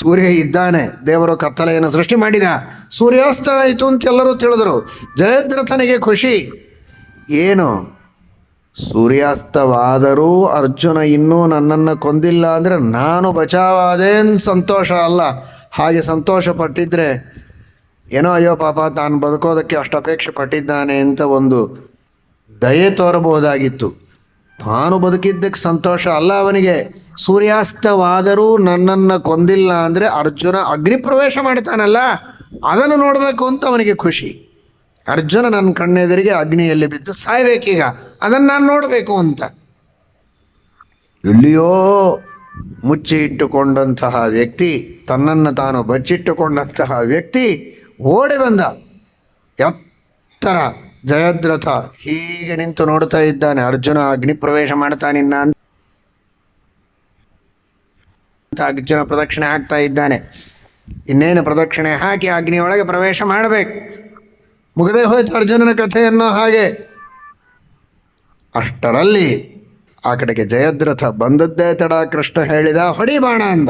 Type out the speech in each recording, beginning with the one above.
ಸೂರ್ಯ ಇದ್ದಾನೆ, ದೇವರು ಕತ್ತಲೆಯನ್ನು ಸೃಷ್ಟಿ ಮಾಡಿದ. ಸೂರ್ಯಾಸ್ತ ಆಯಿತು ಅಂತ ಎಲ್ಲರೂ ತಿಳಿದರು. ಜಯದ್ರಥನಿಗೆ ಖುಷಿ. ಏನು? ಸೂರ್ಯಾಸ್ತವಾದರೂ ಅರ್ಜುನ ಇನ್ನೂ ನನ್ನನ್ನು ಕೊಂದಿಲ್ಲ ಅಂದರೆ ನಾನು ಬಚಾವಾದೇನು ಸಂತೋಷ ಅಲ್ಲ. ಹಾಗೆ ಸಂತೋಷ ಪಟ್ಟಿದ್ರೆ ಏನೋ ಅಯ್ಯೋ ಪಾಪ, ತಾನು ಬದುಕೋದಕ್ಕೆ ಅಷ್ಟು ಅಪೇಕ್ಷೆ ಪಟ್ಟಿದ್ದಾನೆ ಅಂತ ಒಂದು ದಯೆ ತೋರಬಹುದಾಗಿತ್ತು. ತಾನು ಬದುಕಿದ್ದಕ್ಕೆ ಸಂತೋಷ ಅಲ್ಲ ಅವನಿಗೆ. ಸೂರ್ಯಾಸ್ತವಾದರೂ ನನ್ನನ್ನು ಕೊಂದಿಲ್ಲ ಅಂದರೆ ಅರ್ಜುನ ಅಗ್ನಿ ಪ್ರವೇಶ ಮಾಡ್ತಾನಲ್ಲ, ಅದನ್ನು ನೋಡಬೇಕು ಅಂತ ಅವನಿಗೆ ಖುಷಿ. ಅರ್ಜುನ ನನ್ನ ಕಣ್ಣೆದುರಿಗೆ ಅಗ್ನಿಯಲ್ಲಿ ಬಿದ್ದು ಸಾಯ್ಬೇಕೀಗ, ಅದನ್ನು ನಾನು ನೋಡಬೇಕು ಅಂತ. ಎಲ್ಲಿಯೋ ಮುಚ್ಚಿ ಇಟ್ಟುಕೊಂಡಂತಹ ವ್ಯಕ್ತಿ, ತನ್ನನ್ನು ತಾನು ಬಚ್ಚಿಟ್ಟುಕೊಂಡಂತಹ ವ್ಯಕ್ತಿ ಓಡಿ ಬಂದ. ಎತ್ತರ ಜಯದ್ರಥ ಹೀಗೆ ನಿಂತು ನೋಡ್ತಾ ಇದ್ದಾನೆ. ಅರ್ಜುನ ಅಗ್ನಿ ಪ್ರವೇಶ ಮಾಡ್ತಾನಿನ್ನ ಅಂತ. ಅರ್ಜುನ ಪ್ರದಕ್ಷಿಣೆ ಹಾಕ್ತಾ ಇದ್ದಾನೆ. ಇನ್ನೇನು ಪ್ರದಕ್ಷಿಣೆ ಹಾಕಿ ಅಗ್ನಿಯೊಳಗೆ ಪ್ರವೇಶ ಮಾಡಬೇಕು. ಮುಗದೇ ಹೋಯ್ತು ಅರ್ಜುನನ ಕಥೆಯನ್ನು ಹಾಗೆ. ಅಷ್ಟರಲ್ಲಿ ಆ ಕಡೆಗೆ ಜಯದ್ರಥ ಬಂದದ್ದೇ ತಡ, ಕೃಷ್ಣ ಹೇಳಿದ, ಹೊಡಿ ಬಾಣ ಅಂದ.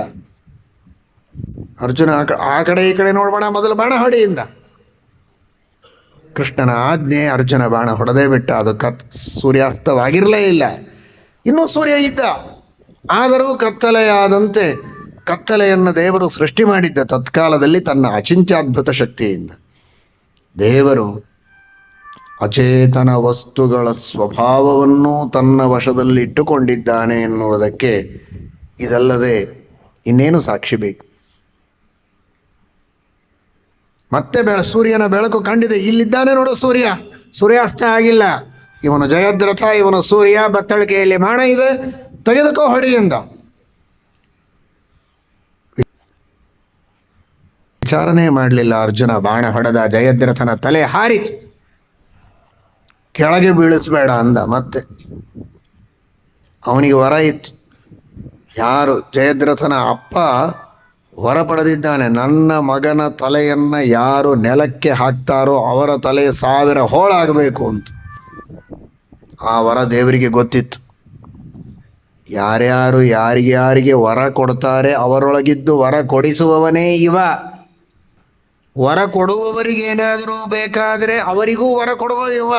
ಅರ್ಜುನ ಆ ಕಡೆ ಈ ಕಡೆ ನೋಡ್ಬೇಡ ಮೊದಲು ಬಾಣ ಹೊಡಿಯಿಂದ ಕೃಷ್ಣನ ಆಜ್ಞೆ ಅರ್ಜುನ ಬಾಣ ಹೊಡೆದೇ ಬಿಟ್ಟ ಅದು ಕತ್ ಸೂರ್ಯಾಸ್ತವಾಗಿರಲೇ ಇಲ್ಲ. ಇನ್ನೂ ಸೂರ್ಯ ಇದ್ದ. ಆದರೂ ಕತ್ತಲೆಯಾದಂತೆ ಕತ್ತಲೆಯನ್ನು ದೇವರು ಸೃಷ್ಟಿ ಮಾಡಿದ್ದ ತತ್ಕಾಲದಲ್ಲಿ ತನ್ನ ಅಚಿಂತ್ಯದ್ಭುತ ಶಕ್ತಿಯಿಂದ. ದೇವರು ಅಚೇತನ ವಸ್ತುಗಳ ಸ್ವಭಾವವನ್ನು ತನ್ನ ವಶದಲ್ಲಿ ಇಟ್ಟುಕೊಂಡಿದ್ದಾನೆ ಎನ್ನುವುದಕ್ಕೆ ಇದಲ್ಲದೆ ಇನ್ನೇನು ಸಾಕ್ಷಿ ಬೇಕು? ಮತ್ತೆ ಬೆಳ ಸೂರ್ಯನ ಬೆಳಕು ಕಂಡಿದೆ. ಇಲ್ಲಿದ್ದಾನೆ ನೋಡು ಸೂರ್ಯ. ಸೂರ್ಯಾಸ್ತ ಆಗಿಲ್ಲ. ಇವನು ಜಯದ್ರಥ, ಇವನು ಸೂರ್ಯ, ಬತ್ತಳಿಕೆಯಲ್ಲಿ ಬಾಣ ಇದೆ. ತೆಗೆದುಕೋ ಹೊಡೆಯಿಂದ ವಿಚಾರಣೆ ಮಾಡಲಿಲ್ಲ ಅರ್ಜುನ. ಬಾಣ ಹೊಡೆದ ಜಯದ್ರಥನ ತಲೆ ಹಾರಿತು ಕೆಳಗೆ ಬೀಳಿಸ್ಬೇಡ ಅಂದ. ಮತ್ತೆ ಅವನಿಗೆ ವರ ಇತ್ತು. ಯಾರು? ಜಯದ್ರಥನ ಅಪ್ಪ ವರ ಪಡೆದಿದ್ದಾನೆ ನನ್ನ ಮಗನ ತಲೆಯನ್ನು ಯಾರು ನೆಲಕ್ಕೆ ಹಾಕ್ತಾರೋ ಅವರ ತಲೆ ಸಾವಿರ ಹೋಳಾಗಬೇಕು ಅಂತ. ಆ ವರ ದೇವರಿಗೆ ಗೊತ್ತಿತ್ತು. ಯಾರ್ಯಾರು ಯಾರಿಗೆ ಯಾರಿಗೆ ವರ ಕೊಡ್ತಾರೆ ಅವರೊಳಗಿದ್ದು ವರ ಕೊಡಿಸುವವನೇ ಇವ. ವರ ಕೊಡುವವರಿಗೆ ಏನಾದರೂ ಬೇಕಾದರೆ ಅವರಿಗೂ ವರ ಕೊಡುವ ಇವ.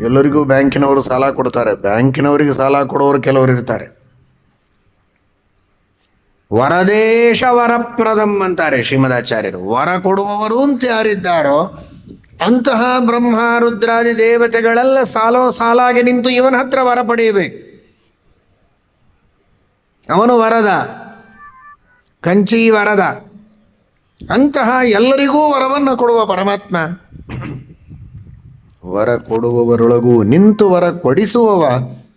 ಎಲ್ಲರಿಗೂ ಬ್ಯಾಂಕಿನವರು ಸಾಲ ಕೊಡ್ತಾರೆ. ಬ್ಯಾಂಕಿನವರಿಗೆ ಸಾಲ ಕೊಡುವವರು ಕೆಲವರು ಇರ್ತಾರೆ. ವರದೇಶ ವರಪ್ರದಂ ಅಂತಾರೆ ಶ್ರೀಮದಾಚಾರ್ಯರು. ವರ ಕೊಡುವವರು ಅಂತ ಯಾರಿದ್ದಾರೋ ಅಂತಹ ಬ್ರಹ್ಮ, ರುದ್ರಾದಿ ದೇವತೆಗಳೆಲ್ಲ ಸಾಲೋ ಸಾಲಾಗಿ ನಿಂತು ಇವನ ಹತ್ರ ವರ ಪಡೆಯಬೇಕು. ಅವನು ವರದ, ಕಂಚಿ ವರದ, ಅಂತಹ ಎಲ್ಲರಿಗೂ ವರವನ್ನು ಕೊಡುವ ಪರಮಾತ್ಮ. ವರ ಕೊಡುವವರೊಳಗೂ ನಿಂತು ವರ ಕೊಡಿಸುವವ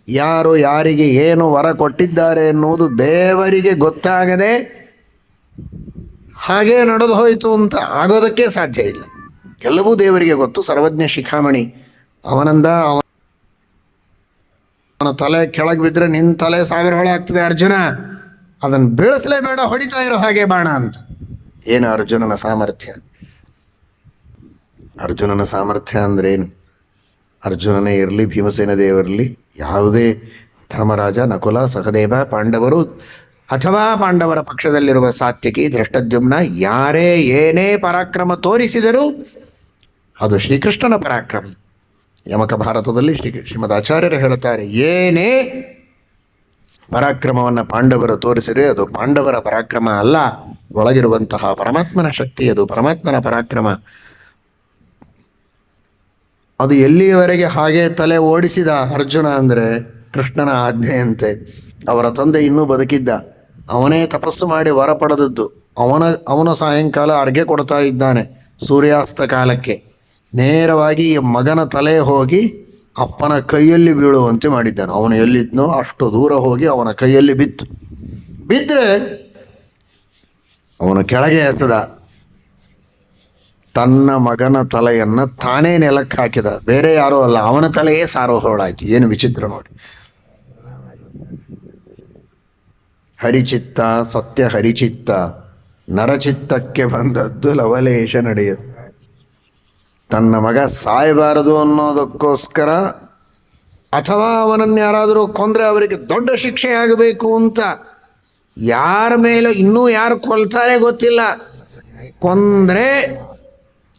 ಯಾರು ಯಾರಿಗೆ ಏನು ವರ ಕೊಟ್ಟಿದ್ದಾರೆ ಎನ್ನುವುದು ದೇವರಿಗೆ ಗೊತ್ತಾಗದೆ ಹಾಗೆ ನಡೆದು ಹೋಯಿತು ಅಂತ ಆಗೋದಕ್ಕೆ ಸಾಧ್ಯ ಇಲ್ಲ. ಎಲ್ಲವೂ ದೇವರಿಗೆ ಗೊತ್ತು. ಸರ್ವಜ್ಞ ಶಿಖಾಮಣಿ, ಅವನಂದ ಅವನ ತಲೆ ಕೆಳಗೆ ಬಿದ್ದರೆ ನಿನ್ನ ತಲೆ ಸಾವಿರ ಹೊಳ ಆಗ್ತದೆ ಅರ್ಜುನ. ಅದನ್ನು ಬೀಳಿಸಲೇಬೇಡ, ಹೊಡಿತಾ ಇರೋ ಹಾಗೆ ಬಾಣ ಅಂತ. ಏನು ಅರ್ಜುನನ ಸಾಮರ್ಥ್ಯ? ಅರ್ಜುನನ ಸಾಮರ್ಥ್ಯ ಅಂದ್ರೇನು? ಅರ್ಜುನನೇ ಇರಲಿ, ಭೀಮಸೇನ ದೇವರಲ್ಲಿ ಯಾವುದೇ ಧರ್ಮರಾಜ, ನಕುಲ, ಸಹದೇವ, ಪಾಂಡವರು ಅಥವಾ ಪಾಂಡವರ ಪಕ್ಷದಲ್ಲಿರುವ ಸಾತ್ಯಕಿ ದೃಷ್ಟದ್ಯುಮ್ನ ಯಾರೇ ಏನೇ ಪರಾಕ್ರಮ ತೋರಿಸಿದರೂ ಅದು ಶ್ರೀಕೃಷ್ಣನ ಪರಾಕ್ರಮ. ಯಮಕ ಭಾರತದಲ್ಲಿ ಶ್ರೀ ಶ್ರೀಮದ್ ಆಚಾರ್ಯರು ಹೇಳುತ್ತಾರೆ, ಏನೇ ಪರಾಕ್ರಮವನ್ನು ಪಾಂಡವರು ತೋರಿಸಿದರೆ ಅದು ಪಾಂಡವರ ಪರಾಕ್ರಮ ಅಲ್ಲ, ಒಳಗಿರುವಂತಹ ಪರಮಾತ್ಮನ ಶಕ್ತಿ, ಅದು ಪರಮಾತ್ಮನ ಪರಾಕ್ರಮ. ಅದು ಎಲ್ಲಿಯವರೆಗೆ ಹಾಗೆ ತಲೆ ಓಡಿಸಿದ ಅರ್ಜುನ ಅಂದರೆ ಕೃಷ್ಣನ ಆಜ್ಞೆಯಂತೆ. ಅವರ ತಂದೆ ಇನ್ನೂ ಬದುಕಿದ್ದ. ಅವನೇ ತಪಸ್ಸು ಮಾಡಿ ವರ ಪಡೆದದ್ದು. ಅವನ ಅವನ ಸಾಯಂಕಾಲ ಅರ್ಘ್ಯ ಕೊಡ್ತಾ ಇದ್ದಾನೆ ಸೂರ್ಯಾಸ್ತ ಕಾಲಕ್ಕೆ. ನೇರವಾಗಿ ಈ ಮಗನ ತಲೆ ಹೋಗಿ ಅಪ್ಪನ ಕೈಯಲ್ಲಿ ಬೀಳುವಂತೆ ಮಾಡಿದ್ದಾನೆ. ಅವನು ಎಲ್ಲಿದ್ನೋ ಅಷ್ಟು ದೂರ ಹೋಗಿ ಅವನ ಕೈಯಲ್ಲಿ ಬಿತ್ತು. ಬಿದ್ದರೆ ಅವನು ಕೆಳಗೆ ಎಸೆದ. ತನ್ನ ಮಗನ ತಲೆಯನ್ನು ತಾನೇ ನೆಲಕ್ಕೆ ಹಾಕಿದ. ಬೇರೆ ಯಾರೋ ಅಲ್ಲ. ಅವನ ತಲೆಯೇ ಸಾರೋಹೋಳಾಯ್ತು ಏನು ವಿಚಿತ್ರ ನೋಡಿ. ಹರಿಚಿತ್ತ, ಸತ್ಯ ಹರಿಚಿತ್ತ, ನರಚಿತ್ತಕ್ಕೆ ಬಂದದ್ದು ಲವಲೇಶ ನಡೆಯದು. ತನ್ನ ಮಗ ಸಾಯಬಾರದು ಅನ್ನೋದಕ್ಕೋಸ್ಕರ ಅಥವಾ ಅವನನ್ನು ಯಾರಾದರೂ ಕೊಂದರೆ ಅವರಿಗೆ ದೊಡ್ಡ ಶಿಕ್ಷೆ ಆಗಬೇಕು ಅಂತ ಯಾರ ಮೇಲೂ ಇನ್ನೂ ಯಾರು ಕೊಲ್ತಾರೆ ಗೊತ್ತಿಲ್ಲ. ಕೊಂದ್ರೆ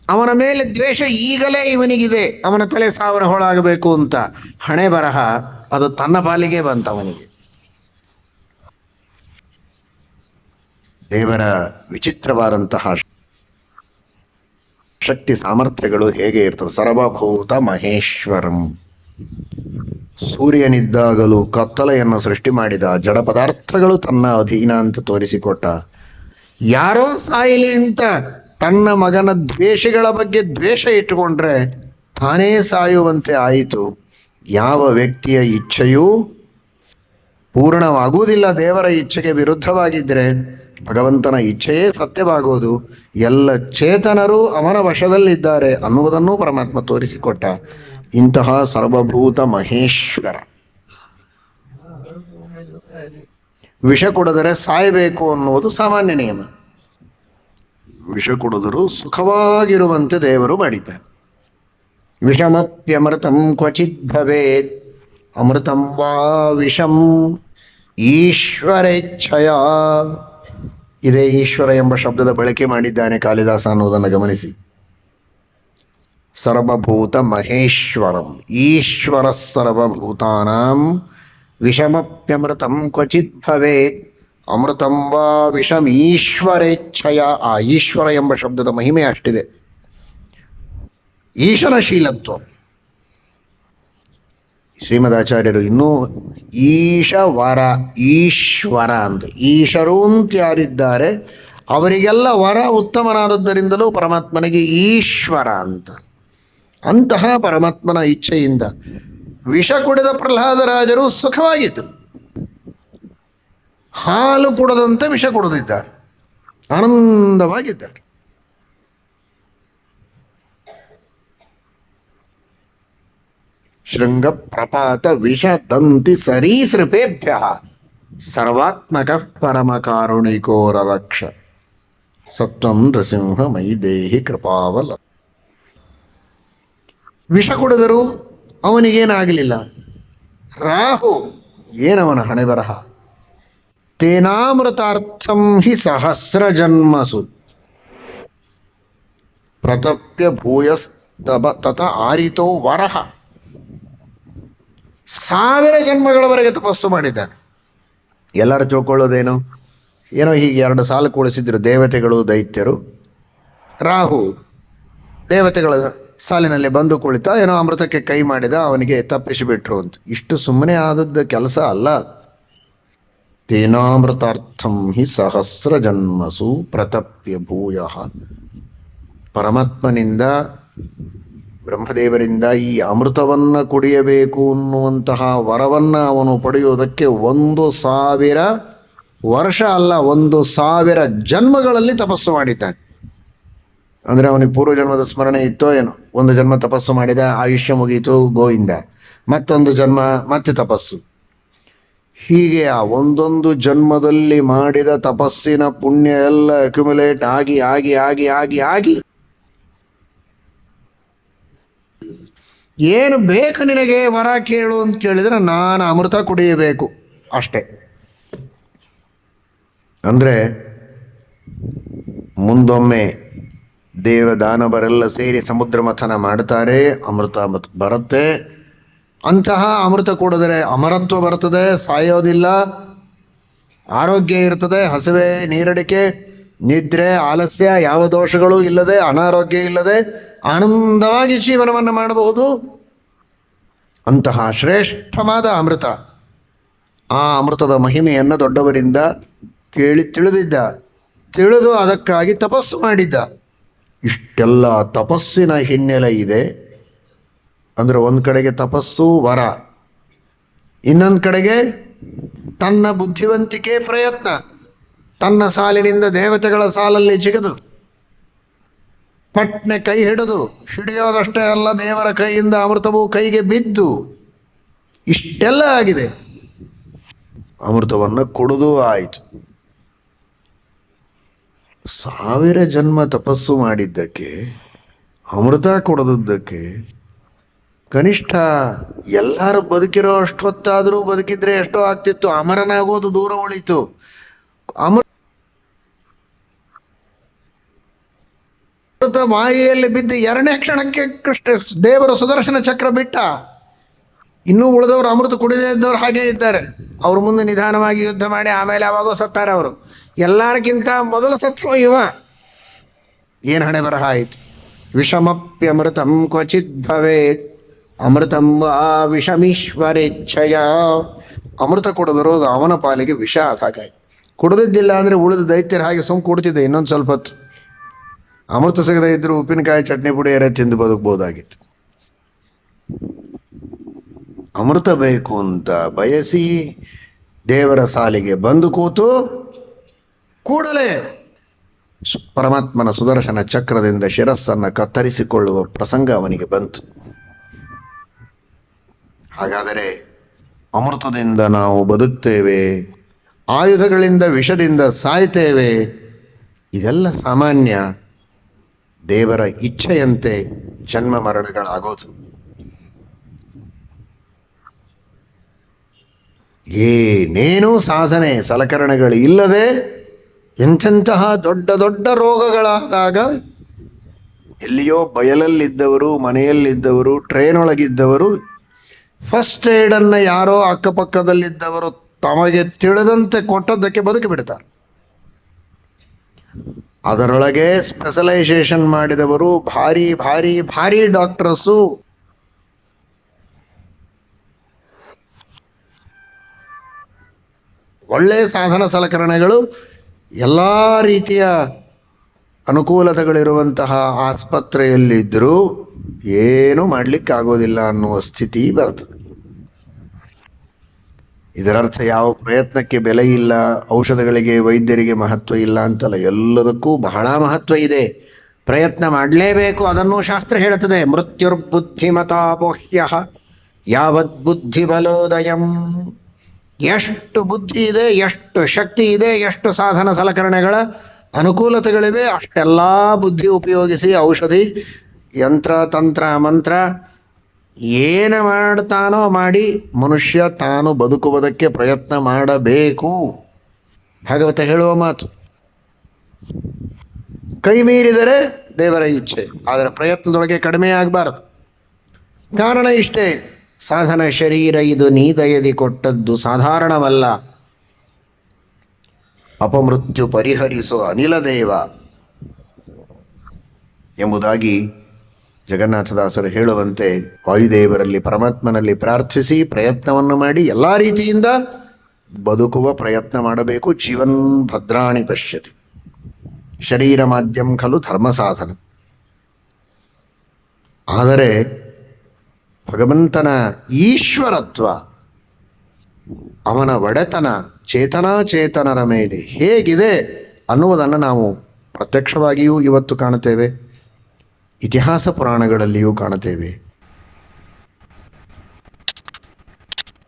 ಅವನ ಮೇಲೆ ದ್ವೇಷ ಈಗಲೇ ಇವನಿಗಿದೆ. ಅವನ ತಲೆ ಸಾವಿರ ಹೋಳಾಗಬೇಕು ಅಂತ ಹಣೆ ಬರಹ ಅದು ತನ್ನ ಪಾಲಿಗೆ ಬಂತ ಅವನಿಗೆ ದೇವರ ವಿಚಿತ್ರವಾದಂತಹ ಶಕ್ತಿ ಸಾಮರ್ಥ್ಯಗಳು ಹೇಗೆ ಇರ್ತದೆ ಸರ್ವಭೂತ ಮಹೇಶ್ವರಂ. ಸೂರ್ಯನಿದ್ದಾಗಲೂ ಕತ್ತಲೆಯನ್ನು ಸೃಷ್ಟಿ ಮಾಡಿದ ಜಡ ಪದಾರ್ಥಗಳು ತನ್ನ ಅಧೀನ ಅಂತ ತೋರಿಸಿಕೊಟ್ಟ. ಯಾರೋ ಸಾಯಿಲಿ ಅಂತ ತನ್ನ ಮಗನ ದ್ವೇಷಗಳ ಬಗ್ಗೆ ದ್ವೇಷ ಇಟ್ಟುಕೊಂಡ್ರೆ ತಾನೇ ಸಾಯುವಂತೆ ಆಯಿತು. ಯಾವ ವ್ಯಕ್ತಿಯ ಇಚ್ಛೆಯೂ ಪೂರ್ಣವಾಗುವುದಿಲ್ಲ. ದೇವರ ಇಚ್ಛೆಗೆ ವಿರುದ್ಧವಾಗಿದ್ದರೆ ಭಗವಂತನ ಇಚ್ಛೆಯೇ ಸತ್ಯವಾಗುವುದು ಎಲ್ಲ ಚೇತನರು ಅವನ ವಶದಲ್ಲಿದ್ದಾರೆ ಅನ್ನುವುದನ್ನು ಪರಮಾತ್ಮ ತೋರಿಸಿಕೊಟ್ಟ ಇಂತಹ ಸರ್ವಭೂತ ಮಹೇಶ್ವರ. ವಿಷ ಕೊಡದರೆ ಸಾಯಬೇಕು ಅನ್ನುವುದು ಸಾಮಾನ್ಯ ನಿಯಮ. ವಿಷ ಕುಡಿದರೂ ಸುಖವಾಗಿರುವಂತೆ ದೇವರು ಮಾಡಿದ್ದಾರೆ ವಿಷಮಪ್ಯಮೃತಂ ಕ್ವಚಿತ್ ಭವೇತ್. ಅಮೃತಂ ವಾ ವಿಷಂ ಈಶ್ವರೇಚ್ಛಯ. ಇದೇ ಈಶ್ವರ ಎಂಬ ಶಬ್ದದ ಬಳಕೆ ಮಾಡಿದ್ದಾನೆ ಕಾಳಿದಾಸ ಅನ್ನುವುದನ್ನು ಗಮನಿಸಿ. ಸರ್ವಭೂತ ಮಹೇಶ್ವರಂ. ಈಶ್ವರ ಸರ್ವಭೂತಾನಾಂ ವಿಷಮಪ್ಯಮೃತಂ ಕ್ವಚಿತ್ ಭವೇತ್. ಅಮೃತಂ ವಿಷಮ ವಿಷಂ ಈಶ್ವರೇಚ್ಛಯ. ಆ ಈಶ್ವರ ಎಂಬ ಶಬ್ದದ ಮಹಿಮೆ ಅಷ್ಟಿದೆ. ಈಶನಶೀಲತ್ವ. ಶ್ರೀಮದಾಚಾರ್ಯರು ಇನ್ನೂ ಈಶವರ, ಈಶ್ವರ ಅಂತ ಈಶರು ಅಂತ ಯಾರಿದ್ದಾರೆ ಅವರಿಗೆಲ್ಲ ವರ ಉತ್ತಮನಾದದ್ದರಿಂದಲೂ ಪರಮಾತ್ಮನಿಗೆ ಈಶ್ವರ ಅಂತ. ಅಂತಹ ಪರಮಾತ್ಮನ ಇಚ್ಛೆಯಿಂದ ವಿಷ ಕುಡಿದ ಪ್ರಹ್ಲಾದರಾಜರು ಸುಖವಾಗಿದ್ದರು ಹಾಲು ಕೊಡದಂತೆ ವಿಷ ಕೊಡದಿದ್ದಾರೆ. ಆನಂದವಾಗಿದ್ದಾರೆ. ಶೃಂಗ ಪ್ರಪಾತ ವಿಷ ದಂತಿ ಸರೀಸೃಪೇಭ್ಯ ಸರ್ವಾತ್ಮಕ ಪರಮ ಕಾರುಣಿಕೋರ ರಕ್ಷ. ಸತ್ವಂ ನೃಸಿಂಹ ಮೈ ದೇಹಿ ಕೃಪಾವಲ. ವಿಷ ಕೊಡಿದರೂ ಅವನಿಗೇನಾಗಲಿಲ್ಲ. ರಾಹು ಏನವನ ಹಣೆ ಬರಹ ತೇನಾಮೃತಾರ್ಥಂ ಹಿ ಸಹಸ್ರ ಜನ್ಮಸು. ಪ್ರತಪ್ಯ ಭೂಯಸ್ತಬ ತತ ಆರಿತೋ ವರಹ. ಸಾವಿರ ಜನ್ಮಗಳವರೆಗೆ ತಪಸ್ಸು ಮಾಡಿದ್ದಾನೆ. ಎಲ್ಲರೂ ತಿಳ್ಕೊಳ್ಳೋದೇನು? ಏನೋ ಹೀಗೆ ಎರಡು ಸಾಲು ಕೂಡಿಸಿದ್ರು ದೇವತೆಗಳು, ದೈತ್ಯರು. ರಾಹು ದೇವತೆಗಳ ಸಾಲಿನಲ್ಲಿ ಬಂದು ಕುಳಿತ ಏನೋ ಅಮೃತಕ್ಕೆ ಕೈ ಮಾಡಿದ, ಅವನಿಗೆ ತಪ್ಪಿಸಿಬಿಟ್ರು ಅಂತ. ಇಷ್ಟು ಸುಮ್ಮನೆ ಆದದ್ದು ಕೆಲಸ ಅಲ್ಲ. ತೇನಾಮೃತಾರ್ಥಂ ಹಿ ಸಹಸ್ರ ಜನ್ಮಸು ಪ್ರತಪ್ಯ ಭೂಯ ಪರಮಾತ್ಮನಿಂದ ಬ್ರಹ್ಮದೇವರಿಂದ ಈ ಅಮೃತವನ್ನು ಕುಡಿಯಬೇಕು ಅನ್ನುವಂತಹ ವರವನ್ನು ಅವನು ಪಡೆಯುವುದಕ್ಕೆ ಒಂದು ಸಾವಿರ ವರ್ಷ ಅಲ್ಲ, ಒಂದು ಸಾವಿರ ಜನ್ಮಗಳಲ್ಲಿ ತಪಸ್ಸು ಮಾಡಿದ್ದಾನೆ. ಅಂದರೆ ಅವನಿಗೆ ಪೂರ್ವ ಜನ್ಮದ ಸ್ಮರಣೆ ಇತ್ತೋ ಏನೋ, ಒಂದು ಜನ್ಮ ತಪಸ್ಸು ಮಾಡಿದ, ಆಯುಷ್ಯ ಮುಗಿಯಿತು ಗೋವಿಂದ. ಮತ್ತೊಂದು ಜನ್ಮ, ಮತ್ತೆ ತಪಸ್ಸು. ಹೀಗೆ ಆ ಒಂದೊಂದು ಜನ್ಮದಲ್ಲಿ ಮಾಡಿದ ತಪಸ್ಸಿನ ಪುಣ್ಯ ಎಲ್ಲ ಅಕ್ಯುಮುಲೇಟ್ ಆಗಿ ಆಗಿ ಆಗಿ ಆಗಿ ಆಗಿ. ಏನು ಬೇಕು ನಿನಗೆ? ವರ ಕೇಳು ಅಂತ ಕೇಳಿದ್ರೆ ನಾನು ಅಮೃತ ಕುಡಿಯಬೇಕು. ಅಷ್ಟೇ. ಅಂದ್ರೆ ಮುಂದೊಮ್ಮೆ ದೇವದಾನವರೆಲ್ಲ ಸೇರಿ ಸಮುದ್ರ ಮಥನ ಮಾಡ್ತಾರೆ, ಅಮೃತ ಮತ್- ಬರುತ್ತೆ. ಅಂತಹ ಅಮೃತ ಕುಡಿದರೆ ಅಮರತ್ವ ಬರ್ತದೆ ಸಾಯೋದಿಲ್ಲ. ಆರೋಗ್ಯ ಇರ್ತದೆ, ಹಸಿವೆ, ನೀರಡಿಕೆ, ನಿದ್ರೆ, ಆಲಸ್ಯ, ಯಾವ ದೋಷಗಳು ಇಲ್ಲದೆ, ಅನಾರೋಗ್ಯ ಇಲ್ಲದೆ ಆನಂದವಾಗಿ ಜೀವನವನ್ನು ಮಾಡಬಹುದು. ಅಂತಹ ಶ್ರೇಷ್ಠವಾದ ಅಮೃತ. ಆ ಅಮೃತದ ಮಹಿಮೆಯನ್ನು ದೊಡ್ಡವರಿಂದ ಕೇಳಿ ತಿಳಿದಿದ್ದ, ತಿಳಿದು ಅದಕ್ಕಾಗಿ ತಪಸ್ಸು ಮಾಡಿದ್ದ. ಇಷ್ಟೆಲ್ಲ ತಪಸ್ಸಿನ ಹಿನ್ನೆಲೆ ಇದೆ. ಅಂದರೆ ಒಂದು ಕಡೆಗೆ ತಪಸ್ಸು, ವರ. ಇನ್ನೊಂದು ಕಡೆಗೆ ತನ್ನ ಬುದ್ಧಿವಂತಿಕೆ ಪ್ರಯತ್ನ. ತನ್ನ ಸಾಲಿನಿಂದ ದೇವತೆಗಳ ಸಾಲಲ್ಲಿ ಜಿಗಿದು. ಪಟ್ನೆ ಕೈ ಹಿಡಿದು. ಹಿಡಿಯೋದಷ್ಟೇ ಅಲ್ಲ, ದೇವರ ಕೈಯಿಂದ ಅಮೃತವು ಕೈಗೆ ಬಿದ್ದು. ಇಷ್ಟೆಲ್ಲ ಆಗಿದೆ. ಅಮೃತವನ್ನು ಕುಡಿದು ಆಯಿತು. ಸಾವಿರ ಜನ್ಮ ತಪಸ್ಸು ಮಾಡಿದ್ದಕ್ಕೆ, ಅಮೃತ ಕೊಡದದ್ದಕ್ಕೆ ಕನಿಷ್ಠ ಎಲ್ಲರೂ ಬದುಕಿರೋ ಅಷ್ಟೊತ್ತಾದರೂ ಬದುಕಿದ್ರೆ ಎಷ್ಟೋ ಆಗ್ತಿತ್ತು. ಅಮರನಾಗೋದು ದೂರ ಉಳಿತು. ಅಮೃತ ಮಾಯೆಯಲ್ಲಿ ಬಿದ್ದು ಎರಡನೇ ಕ್ಷಣಕ್ಕೆ ಕೃಷ್ಣ ದೇವರ ಸುದರ್ಶನ ಚಕ್ರ ಬಿಟ್ಟ. ಇನ್ನೂ ಉಳಿದವರು ಅಮೃತ ಕುಡಿದೇ ಇದ್ದವರು ಹಾಗೇ ಇದ್ದಾರೆ. ಅವ್ರ ಮುಂದೆ ನಿಧಾನವಾಗಿ ಯುದ್ಧ ಮಾಡಿ ಆಮೇಲೆ ಯಾವಾಗೋ ಸತ್ತಾರೆ ಅವರು. ಎಲ್ಲರಿಗಿಂತ ಮೊದಲು ಸತ್ವ ಇವ. ಏನು ಹಣೆ ಬರಹ ಆಯಿತು. ವಿಷಮಪ್ಯಮೃತಂ ಕ್ವಚಿತ್ ಭವೇತ್ ಅಮೃತಂ ವಿಷಮೀಶ್ವರೇಚ್ಛಯ ಅಮೃತ ಕೊಡದರು ಅವನ ಪಾಲಿಗೆ ವಿಷ ಹಾಗಾಯ್ತು ಕುಡಿದಿದ್ದಿಲ್ಲ ಅಂದರೆ ಉಳಿದ ದೈತ್ಯರ ಹಾಗೆ ಸುಮ್ ಕುಡ್ತಿದ್ದೆ, ಇನ್ನೊಂದು ಸ್ವಲ್ಪ ಹೊತ್ತು. ಅಮೃತ ಸಿಗದೇ ಇದ್ದರೂ ಉಪ್ಪಿನಕಾಯಿ, ಚಟ್ನಿ, ಪುಡಿ ಎರೆ ತಿಂದು ಬದುಕ್ಬೋದಾಗಿತ್ತು. ಅಮೃತ ಬೇಕು ಅಂತ ಬಯಸಿ ದೇವರ ಸಾಲಿಗೆ ಬಂದು ಕೂತು ಕೂಡಲೇ ಪರಮಾತ್ಮನ ಸುದರ್ಶನ ಚಕ್ರದಿಂದ ಶಿರಸ್ಸನ್ನು ಕತ್ತರಿಸಿಕೊಳ್ಳುವ ಪ್ರಸಂಗ ಅವನಿಗೆ ಬಂತು. ಹಾಗಾದರೆ ಅಮೃತದಿಂದ ನಾವು ಬದುಕ್ತೇವೆ, ಆಯುಧಗಳಿಂದ ವಿಷದಿಂದ ಸಾಯ್ತೇವೆ. ಇದೆಲ್ಲ ಸಾಮಾನ್ಯ ದೇವರ ಇಚ್ಛೆಯಂತೆ ಜನ್ಮ ಮರಣಗಳಾಗೋದು. ಏನೇನೂ ಸಾಧನೆ ಸಲಕರಣೆಗಳು ಇಲ್ಲದೆ ಎಂಥೆಂತಹ ದೊಡ್ಡ ದೊಡ್ಡ ರೋಗಗಳಾದಾಗ ಎಲ್ಲಿಯೋ ಬಯಲಲ್ಲಿದ್ದವರು, ಮನೆಯಲ್ಲಿದ್ದವರು, ಟ್ರೈನ್ ಒಳಗಿದ್ದವರು ಫಸ್ಟ್ ಏಡನ್ನು ಯಾರೋ ಅಕ್ಕಪಕ್ಕದಲ್ಲಿದ್ದವರು ತಮಗೆ ತಿಳಿದಂತೆ ಕೊಟ್ಟದ್ದಕ್ಕೆ ಬದುಕಿ ಬಿಡ್ತಾರೆ. ಅದರೊಳಗೆ ಸ್ಪೆಷಲೈಸೇಷನ್ ಮಾಡಿದವರು ಭಾರಿ ಭಾರಿ ಭಾರಿ ಡಾಕ್ಟರ್ಸು ಒಳ್ಳೆಯ ಸಾಧನ ಸಲಕರಣೆಗಳು ಎಲ್ಲ ರೀತಿಯ ಅನುಕೂಲತೆಗಳಿರುವಂತಹ ಆಸ್ಪತ್ರೆಯಲ್ಲಿದ್ದರೂ ಏನೂ ಮಾಡಲಿಕ್ಕಾಗೋದಿಲ್ಲ ಅನ್ನುವ ಸ್ಥಿತಿ ಬರ್ತದೆ. ಇದರರ್ಥ ಯಾವ ಪ್ರಯತ್ನಕ್ಕೆ ಬೆಲೆ ಇಲ್ಲ, ಔಷಧಗಳಿಗೆ, ವೈದ್ಯರಿಗೆ ಮಹತ್ವ ಇಲ್ಲ ಅಂತಲ್ಲ, ಎಲ್ಲದಕ್ಕೂ ಬಹಳ ಮಹತ್ವ ಇದೆ. ಪ್ರಯತ್ನ ಮಾಡಲೇಬೇಕು, ಅದನ್ನು ಶಾಸ್ತ್ರ ಹೇಳುತ್ತದೆ. ಮೃತ್ಯುರ್ಬುದ್ಧಿಮತಾಪೋಹ್ಯ ಯಾವತ್ ಬುದ್ಧಿ ಬಲೋದಯಂ. ಎಷ್ಟು ಬುದ್ಧಿ ಇದೆ, ಎಷ್ಟು ಶಕ್ತಿ ಇದೆ, ಎಷ್ಟು ಸಾಧನ ಸಲಕರಣೆಗಳ ಅನುಕೂಲತೆಗಳಿವೆ. ಅಷ್ಟೆಲ್ಲ ಬುದ್ಧಿ ಉಪಯೋಗಿಸಿ ಔಷಧಿ, ಯಂತ್ರ, ತಂತ್ರ, ಮಂತ್ರ ಏನು ಮಾಡ್ತಾನೋ ಮಾಡಿ ಮನುಷ್ಯ ತಾನು ಬದುಕುವುದಕ್ಕೆ ಪ್ರಯತ್ನ ಮಾಡಬೇಕು. ಭಾಗವತ ಹೇಳುವ ಮಾತು. ಕೈ ಮೀರಿದರೆ ದೇವರ ಇಚ್ಛೆ, ಆದರೆ ಪ್ರಯತ್ನದೊಳಗೆ ಕಡಿಮೆ ಆಗಬಾರದು. ಕಾರಣ ಇಷ್ಟೇ, ಸಾಧನ ಶರೀರ ಇದು ನೀದಯದಿ ಕೊಟ್ಟದ್ದು ಸಾಧಾರಣವಲ್ಲ. ಅಪಮೃತ್ಯು ಪರಿಹರಿಸುವ ಅನಿಲದೇವ ಎಂಬುದಾಗಿ ಜಗನ್ನಾಥದಾಸರು ಹೇಳುವಂತೆ ವಾಯುದೇವರಲ್ಲಿ, ಪರಮಾತ್ಮನಲ್ಲಿ ಪ್ರಾರ್ಥಿಸಿ ಪ್ರಯತ್ನವನ್ನು ಮಾಡಿ ಎಲ್ಲ ರೀತಿಯಿಂದ ಬದುಕುವ ಪ್ರಯತ್ನ ಮಾಡಬೇಕು. ಜೀವನ್ ಭದ್ರಾಣಿ ಪಶ್ಯತಿ. ಶರೀರ ಮಾಧ್ಯಮ ಖಲು ಧರ್ಮ ಸಾಧನ. ಆದರೆ ಭಗವಂತನ ಈಶ್ವರತ್ವ, ಅವನ ಒಡೆತನ ಚೇತನಾಚೇತನರ ಮೇಲೆ ಹೇಗಿದೆ ಅನ್ನುವುದನ್ನು ನಾವು ಪ್ರತ್ಯಕ್ಷವಾಗಿಯೂ ಇವತ್ತು ಕಾಣುತ್ತೇವೆ. ಇತಿಹಾಸ ಪುರಾಣಗಳಲ್ಲಿಯೂ ಕಾಣುತ್ತೇವೆ.